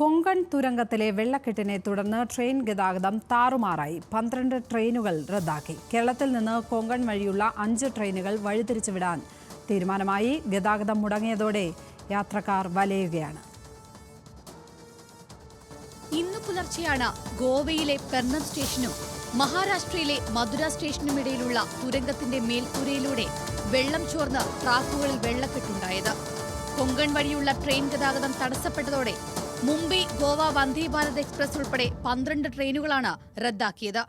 കൊങ്കൺ തുരങ്കത്തിലെ വെള്ളക്കെട്ടിനെ തുടർന്ന് ട്രെയിൻ ഗതാഗതം താറുമാറായി. പന്ത്രണ്ട് ട്രെയിനുകൾ റദ്ദാക്കി. കേരളത്തിൽ നിന്ന് കൊങ്കൺ വഴിയുള്ള അഞ്ച് ട്രെയിനുകൾ വഴിതിരിച്ചുവിടാൻ തീരുമാനമായി ഗതാഗതം മുടങ്ങിയതോടെ യാത്രക്കാർ വലയുകയാണ്. ഇന്നു പുലർച്ചെയാണ് ഗോവയിലെ പെർണം സ്റ്റേഷനും മഹാരാഷ്ട്രയിലെ മധുര സ്റ്റേഷനും ഇടയിലുള്ള തുരങ്കത്തിന്റെ മേൽക്കൂരയിലൂടെ വെള്ളം ചോർന്ന് ട്രാക്കുകളിൽ വെള്ളക്കെട്ടുണ്ടായത്. കൊങ്കൺ വഴിയുള്ള ട്രെയിൻ ഗതാഗതം തടസ്സപ്പെട്ടതോടെ മുംബൈ ഗോവ വന്ദേ ഭാരത് എക്സ്പ്രസ് ഉൾപ്പെടെ പന്ത്രണ്ട് ട്രെയിനുകളാണ് റദ്ദാക്കിയത്.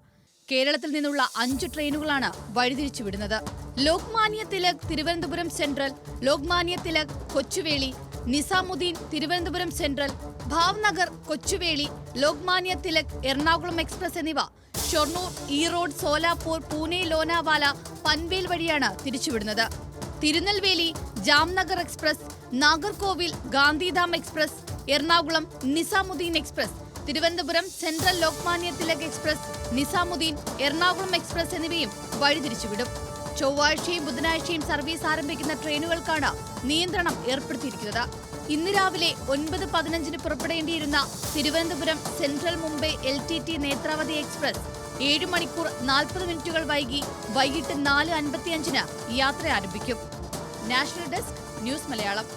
കേരളത്തിൽ നിന്നുള്ള അഞ്ച് ട്രെയിനുകളാണ് വഴിതിരിച്ചുവിടുന്നത്. Lokmanya Tilak Thiruvananthapuram central Lokmanya Tilak Kochuveli Nizamuddin Thiruvananthapuram central Bhavnagar Kochuveli Lokmanya Tilak Ernakulam express എന്നിവ ഷൊർണൂർ ഈറോഡ് സോലാപൂർ പൂനെ ലോനാവാല പൻവേൽ വഴിയാണ് തിരിച്ചുവിടുന്നത്. Tirunelveli Jamnagar express Nagercoil Gandhidham express Ernakulam Nizamuddin express Thiruvananthapuram central Lokmanya Tilak express Nizamuddin Ernakulam express എന്നിവയും വഴിതിരിച്ചുവിടും. ചൊവ്വാഴ്ചയും ബുധനാഴ്ചയും service ആരംഭിക്കുന്ന ട്രെയിനുകൾക്കാണ് നിയന്ത്രണം ഏർപ്പെടുത്തിയിരിക്കുന്നത്. ഇന്ന് രാവിലെ ഒൻപത് പതിനഞ്ചിന് പുറപ്പെടേണ്ടിയിരുന്ന Thiruvananthapuram central Mumbai L T T Netravati express ഏഴ് മണിക്കൂർ നാൽപ്പത് മിനിറ്റുകൾ വൈകി വൈകിട്ട് നാല് അൻപത്തിയഞ്ചിന് യാത്ര ആരംഭിക്കും. National desk news Malayalam.